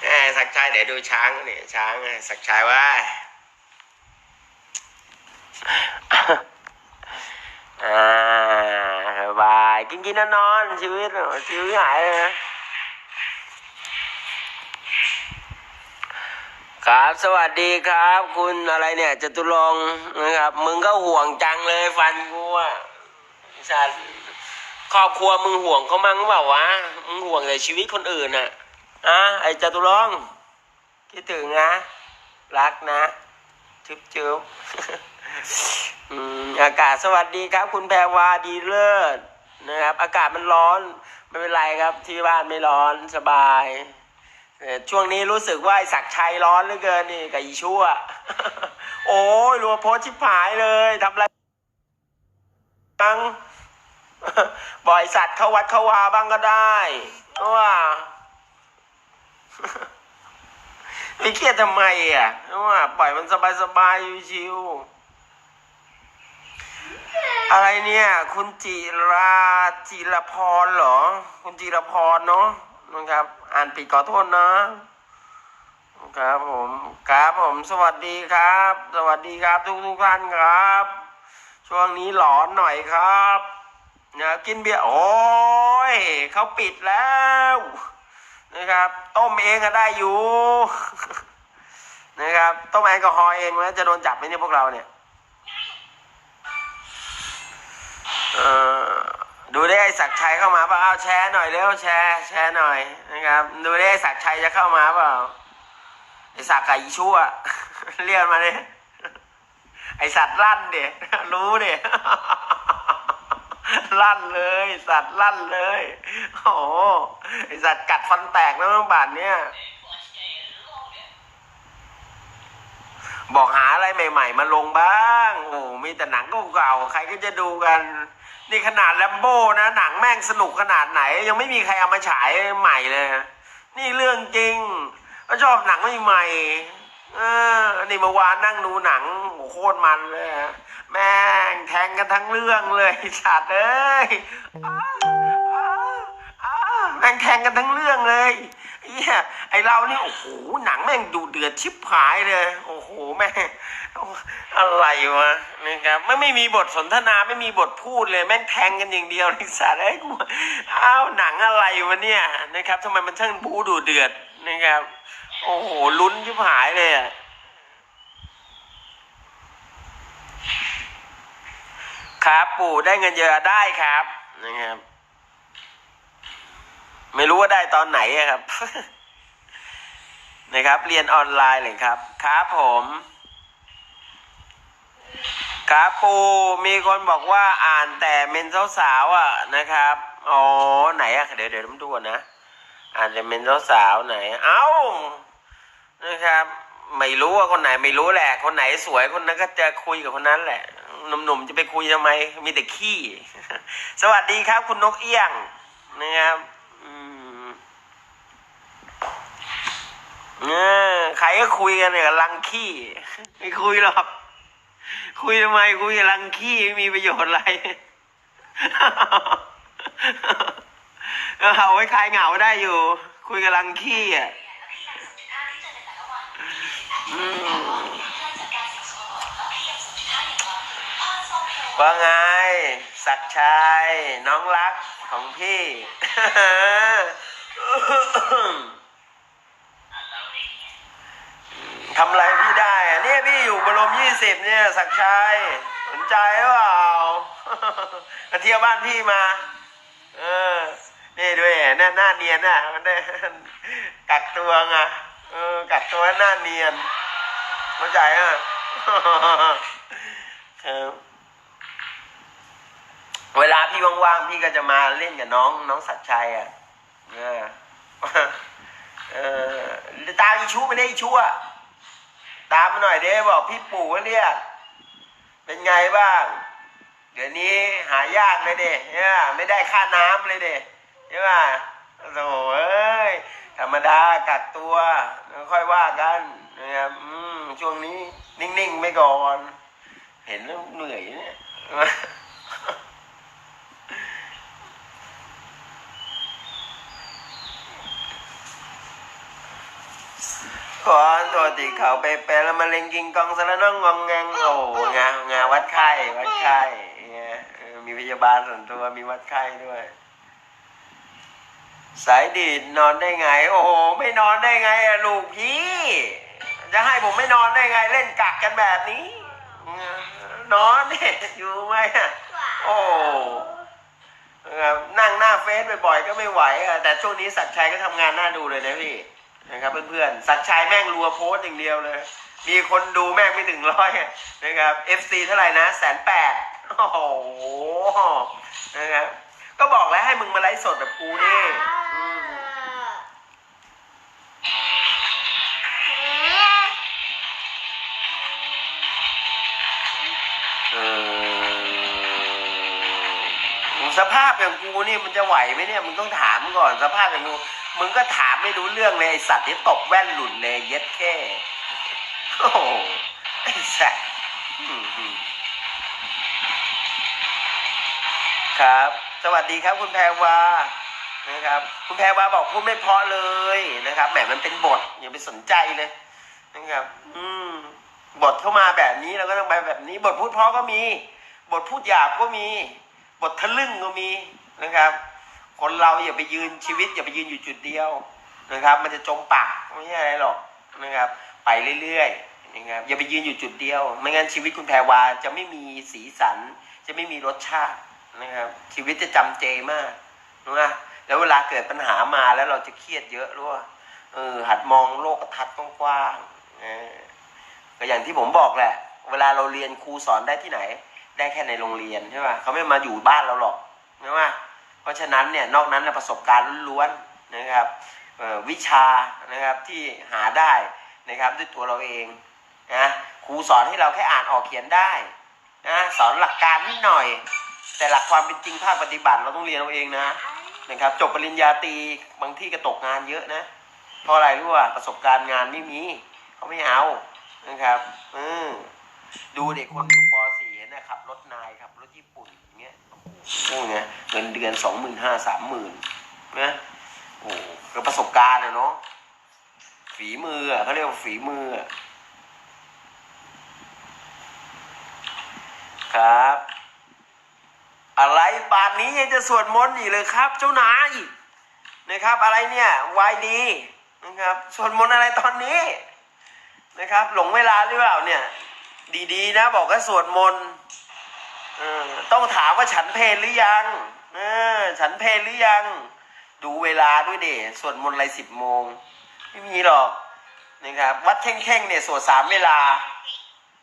แหมสักชัยเดี๋ยวดูช้างเนี่ยช้างสักชัยว่าอ่าสบายกินกินนอนนอนชีวิตชีวิตหายเลยนะครับ สวัสดีครับ คุณอะไรเนี่ยจตุรงนะครับ มึงก็ห่วงจังเลยฟันกูอะสัตว์ ครอบครัวมึงห่วงเขามั้งเปล่าวะมึงห่วงแต่ชีวิตคนอื่นอะอะไอ้จตุรงค์คิดถึงนะ รักนะจุ๊บจุ๊บอืมอากาศสวัสดีครับ คุณแพรวาดีเลิศนะครับ อากาศมันร้อนไม่เป็นไรครับ ที่บ้านไม่ร้อนสบายช่วงนี้รู้สึกว่าไอ้ศักชัยร้อนเหลือเกินนี่กับอีชั่ว โอ้ยรัวโพสต์ชิบหายเลยทำอะไรบ้ง บ่อยสัตว์เข้าวัดเข้าวาบ้างก็ได้ว่าไม่เครียดทำไมอะว่าปล่อยมันสบายๆชิวๆอะไรเนี่ย คุณจิราจิรพรเหรอ คุณจิรพรเนาะนะครับ อ่านผิดขอโทษนะครับผมครับผม สวัสดีครับ สวัสดีครับทุกทุกท่านครับ ช่วงนี้หลอนหน่อยครับ นะกินเบียร์โอ้ยเขาปิดแล้วนะครับต้มเองก็ได้อยู่นะครับต้มแอลกอฮอล์เองแล้วจะโดนจับไหมเนี่ยพวกเราเนี่ยเออดูได้ไอ้ศักดิ์ชัยเข้ามาเปล่าเอาแชร์หน่อยเร็วแชร์แชร์หน่อยนะครับ ดูได้ไอ้ศักดิ์ชัยจะเข้ามาเปล่าไอ้ศักดิ์กับอีชั่วเรียกมาเลยไอ้สัตว์ลั่นเด็รู้เด็ ลั่นเลย สัตว์ลั่นเลย โอ้โหไอสัตว์กัดฟันแตกแล้วมั้งบาทเนี่ยบอกหาอะไรใหม่ ๆ มาลงบ้าง โอ้มีแต่หนังเก่าๆใครก็จะดูกัน นี่ขนาดแลมโบ้นะหนังแม่งสนุกขนาดไหน ยังไม่มีใครเอามาฉายใหม่เลย นี่เรื่องจริง ก็ชอบหนังใหม่ๆ เออนี่เมื่อวานนั่งดูหนังโหโคตรมันเลยอะแม่งแทงกันทั้งเรื่องเลยสัตว์เอ้ยอ้าอ้าอ้าแม่งแทงกันทั้งเรื่องเลยไอ้เหียไอเรานี่โอ้โหหนังแม่งดูเดือดชิบหายเลย โอ้โหแม่งอะไรวะนะครับไม่ไม่มีบทสนทนาไม่มีบทพูดเลยแม่งแทงกันอย่างเดียวไอ้สัตว์เอ้ยกูอ้าวหนังอะไรวะเนี่ยนะครับทำไมมันช่างบูดูเดือดนะครับ โอ้โห ลุ้นชิบหายเลยอะครับปู่ได้เงินเยอะได้ครับนะครับ ไม่รู้ว่าได้ตอนไหนครับ นะครับ เรียนออนไลน์เลยครับ ครับผม ครับปู่มีคนบอกว่าอ่านแต่เมนสาวๆอะนะครับ อ๋อ ไหนอะเดี๋ยวเดี๋ยวผมดูนะอ่านแต่เมนสาวๆไหน เอ้า นะครับ ไม่รู้ว่าคนไหนไม่รู้แหละ คนไหนสวยคนนั้นก็จะคุยกับคนนั้นแหละหนุ่มๆจะไปคุยทำไมมีแต่ขี้ สวัสดีครับ คุณนกเอี้ยงนะครับเออใครก็คุยกันเนี่ยกับลังขี้ ไม่คุยหรอก คุยทำไมคุยกับลังขี้ไม่มีประโยชน์อะไรเอาไว้คลายเหงาได้อยู่ คุยกับลังขี้อะ ว่าไงศักชัย น้องรักของพี่ ทำอะไรพี่ได้อะเนี่ยพี่อยู่บรมยี่สิบเนี่ยศักชัยสนใจหรือเปล่ามาเที่ยวบ้านพี่มา เออ นี่ด้วยหน้าหน้าเนียนอะ มันได้กักตัวไงเออ กักตัวหน้าเนียน เข้าใจอะครับเวลาพี่ว่างๆพี่ก็จะมาเล่นกับน้องน้องสัตชัยอะเออเออตามอีชูไม่ได้อีชูอะตามมาหน่อยเด้บอกพี่ปู่เรียกเป็นไงบ้าง เดี๋ยวนี้หายากเลยเด้เนี่ยไม่ได้ค่าน้ำเลยเด้ใช่ป่ะโอ้ยธรรมดากักตัวแล้วค่อยว่ากันนะครับอืม ช่วงนี้นิ่งๆไม่ก่อน เห็นแล้วเหนื่อยเนี่ยขอตัวติเขาไปแปแล้วมาเล็งกิงกองสารน้องงองงังโอ้งางาวัดไข้วัดไข้มีพยาบาลส่วนตัวมีวัดไข้ด้วย สายดีดนอนได้ไง โอ้โห ไม่นอนได้ไงอะลูกพี่ จะให้ผมไม่นอนได้ไงเล่นกักกันแบบนี้ นอนเนี่ยอยู่ไหมอะโอ้นะครับนั่งหน้าเฟซบ่อยๆก็ไม่ไหวอะแต่ช่วงนี้สักดิ์ชัยก็ทำงานน่าดูเลยนะพี่นะครับเพื่อนๆสักดิ์ชัยแม่งรัวโพสต์อย่างเดียวเลย มีคนดูแม่งไม่ถึงร้อยอะนะครับ FC เท่าไหร่นะแสนแปดโอ้โหนะครับก็บอกแล้วให้มึงมาไลฟ์สดแบบกูนี่ สภาพอย่างกูนี่มันจะไหวไหมเนี่ยมึงต้องถามก่อนสภาพอย่างกูมึงก็ถามไม่รู้เรื่องเลยไอสัตว์ที่ตบแว่นหลุดเลยเย็ดแค่โอ้โหไอสัตว์ครับ สวัสดีครับคุณแพรวานะครับ คุณแพรวาบอกพูดไม่เพราะเลยนะครับแหมมันเป็นบทอย่าไปสนใจเลยนะครับ อืมบทเข้ามาแบบนี้เราก็ต้องไปแบบนี้ บทพูดเพราะก็มี บทพูดหยาบก็มี บททะลึ่งก็มีนะครับ คนเราอย่าไปยืนชีวิต อย่าไปยืนอยู่จุดเดียวนะครับ มันจะจมปักไม่ใช่อะไรหรอกนะครับ ไปเรื่อยๆนะครับอย่าไปยืนอยู่จุดเดียว ไม่งั้นชีวิตคุณแพรวาจะไม่มีสีสัน จะไม่มีรสชาตินะครับ ชีวิตจะจำเจมากนะแล้วเวลาเกิดปัญหามาแล้วเราจะเครียดเยอะรู้ว่าเออหัดมองโลกทัศน์กว้างๆก็อย่างที่ผมบอกแหละ เวลาเราเรียนครูสอนได้ที่ไหน ได้แค่ในโรงเรียนใช่ไหมเขาไม่มาอยู่บ้านเราหรอกใช่ไหมเพราะฉะนั้นเนี่ยนอกนั้นประสบการณ์ล้วนๆนะครับวิชานะครับที่หาได้นะครับด้วยตัวเราเองนะครูสอนให้เราแค่อ่านออกเขียนได้นะสอนหลักการนิดหน่อย แต่หลักความเป็นจริงภาคปฏิบัติเราต้องเรียนเอาเองนะนะครับจบปริญญาตรีบางที่ก็ตกงานเยอะนะเพราะอะไรรู้ว่าประสบการณ์งานไม่มีเขาไม่เอานะครับอืดูเด็กคนอยู่ป .4 นะขับรถนายขับรถญี่ปุ่นอย่างเงี้ยโอ้โหเนี่ยเงินเดือนสองหมื่นห้าสามหมื่นนะโอ้โหก็ประสบการณ์อะเนาะฝีมือเขาเรียกว่าฝีมือครับ อะไรป่านนี้ยังจะสวดมนต์อีกเลยครับ เจ้านายนะครับ อะไรเนี่ยวายดีนะครับสวดมนต์อะไรตอนนี้นะครับ หลงเวลาหรือเปล่าเนี่ย ดีๆ นะ บอกว่าสวดมนต์ต้องถามว่าฉันเพลหรือยังเออฉันเพลหรือยัง ดูเวลาด้วยเดสวดมนต์อะไรสิบโมง ไม่มีหรอกนะครับ วัดเข่งๆเนี่ยสวดสามเวลา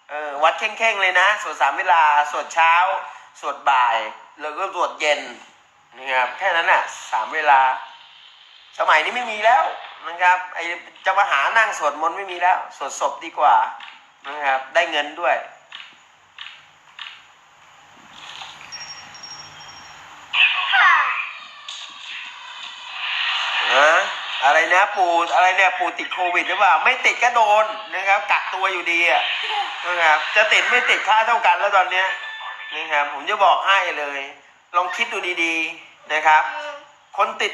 เออวัดเข่งๆเลยนะ สวดสามเวลา สวดเช้า สวดบ่าย แล้วก็สวดเย็นนะครับแค่นั้นน่ะสามเวลา สมัยนี้ไม่มีแล้วนะครับไอจะมาหานั่งสวดมนต์ไม่มีแล้ว สวดศพดีกว่า นะครับ ได้เงินด้วยนะอะไรนะปู่อะไรเนี่ยปู่ติดโควิดหรือเปล่า ไม่ติดก็โดนนะครับ กักตัวอยู่ดีอะนะครับ จะติดไม่ติดค่าเท่ากันแล้วตอนเนี้ยนะครับผมจะบอกให้เลย ลองคิดดูดีๆนะครับ คนติด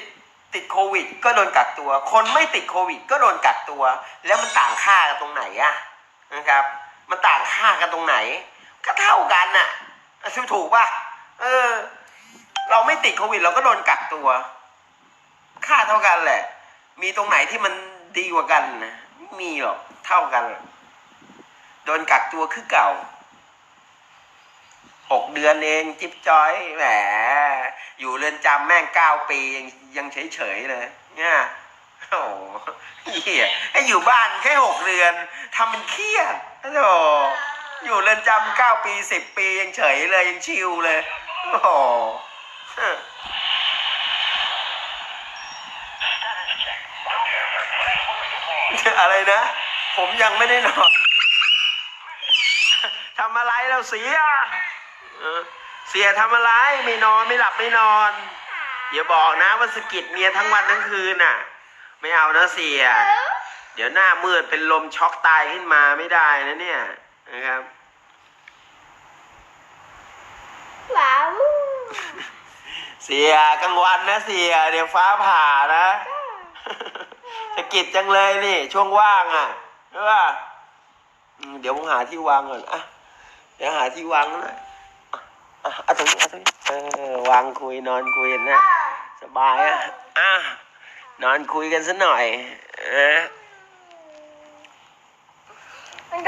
ติดโควิด ก็โดนกักตัว คนไม่ติดโควิด ก็โดนกักตัว แล้วมันต่างค่ากันตรงไหนอะ นะครับ มันต่างค่ากันตรงไหน ก็เท่ากันน่ะถูกถูกป่ะเออ เราไม่ติดโควิด เราก็โดนกักตัว ค่าเท่ากันแหละ มีตรงไหนที่มันดีกว่ากันนะมีหรอกเท่ากัน โดนกักตัวคือเก่าหกเดือนเองจิ๊บจอยแหมอยู่เรือนจำแม่งเก้าปียังยังเฉยเฉยเลยเนี่ยโอ้โห เหี้ยให้อยู่บ้านแค่หกเดือนทำเป็นเครียดโอ้โหอยู่เรือนจำเก้าปีสิบปียังเฉยเลยยังชิลเลย โอ้โหอะไรนะ ผมยังไม่ได้นอนทำอะไรเราเสียเสียทำอะไรไม่นอนไม่หลับไม่นอนอย่าบอกนะว่าสกิดเมียทั้งวันทั้งคืนน่ะ ไม่เอานะเสีย เดี๋ยวหน้ามืดเป็นลมช็อกตายขึ้นมาไม่ได้นะเนี่ยนะครับว้าวเสียกลางวันนะเสีย เดี๋ยวฟ้าผ่านะสะกิดจังเลยนี่ ช่วงว่างอะใช่ป่ะอืมเดี๋ยวผมหาที่วางก่อนอะเดี๋ยวหาที่วางหน่อยอะอะเอาตรงนี้เอาตรงนี้เออวางคุยนอนคุยนะ สบายอะอะ นอนคุยกันสักหน่อยนะ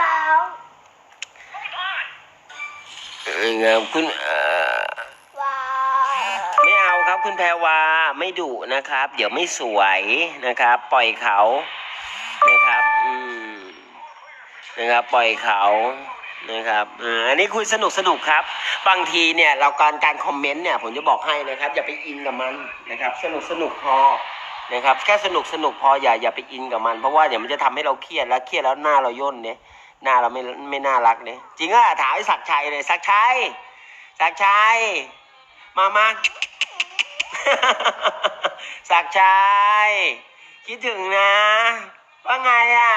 ดาวเออครับคุณเอ่อว้าวไม่เอาครับคุณแพรวาไม่ดุนะครับ เดี๋ยวไม่สวยนะครับ ปล่อยเขานะครับอืมนะครับ ปล่อยเขานะครับอ่าอันนี้คุยสนุกสนุกครับ บางทีเนี่ยเราการการคอมเมนต์เนี่ยผมจะบอกให้นะครับ อย่าไปอินกับมันนะครับ สนุกสนุกพอ นะครับแค่สนุกสนุกพออย่าอย่าไปอินกับมัน เพราะว่าเดี๋ยวมันจะทำให้เราเครียดแล้วเครียดแล้วหน้าเราย่นเนี่ยหน้าเราไม่ไม่น่ารักเนี่ยจริงอะถามไอ้ศักชัยเลยศักชัยศักชัยมามาศักชัยคิดถึงนะว่าไงอะ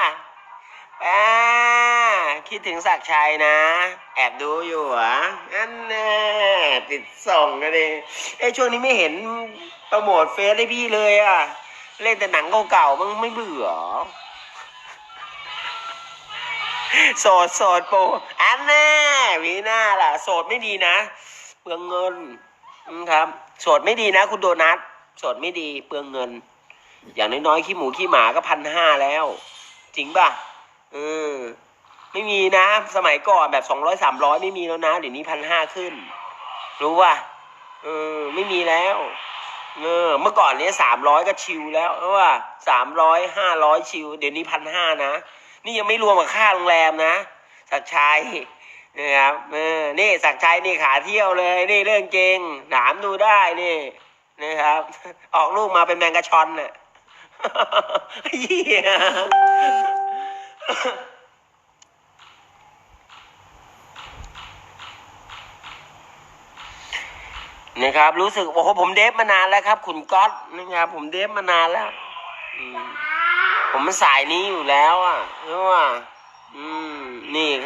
แหมคิดถึงศักชัยนะ แอบดูอยู่อะนั่นแน่ติดส่งกันดิเอ้ช่วงนี้ไม่เห็นโปรโมทเฟซให้พี่เลยอะ เล่นแต่หนังเก่าๆมันไม่เบื่อโสดโสดโปอันแน่วีหน้าล่ะ โสดไม่ดีนะเปลืองเงินครับโสดไม่ดีนะ คุณโดนัทโสดไม่ดีเปลืองเงิน อย่างน้อยๆขี้หมูขี้หมาก็พันห้าแล้ว จริงป่ะเออไม่มีนะ สมัยก่อนแบบสองร้อยสามร้อยไม่มีแล้วนะเดี๋ยวนี้พันห้าขึ้น รู้ป่ะเออไม่มีแล้ว เออเมื่อก่อนเนี้ยสามร้อยก็ชิวแล้วเพราะว่าสามร้อยห้าร้อยชิว เดี๋ยวนี้พันห้านะ นี่ยังไม่รวมกับค่าโรงแรมนะสักชัยนะครับเออนี่ศักชัยนี่ขาเที่ยวเลย นี่เรื่องจริงหนามดูได้นี่นะครับ ออกลูกมาเป็นแมงกะชอนน่ะเหี้ย นะครับ รู้สึกโอ้โหผมเดฟมานานแล้วครับ คุณก๊อตนะครับผมเดฟมานานแล้วผมมันสายนี้อยู่แล้วอะรู้ว่าอืมนี่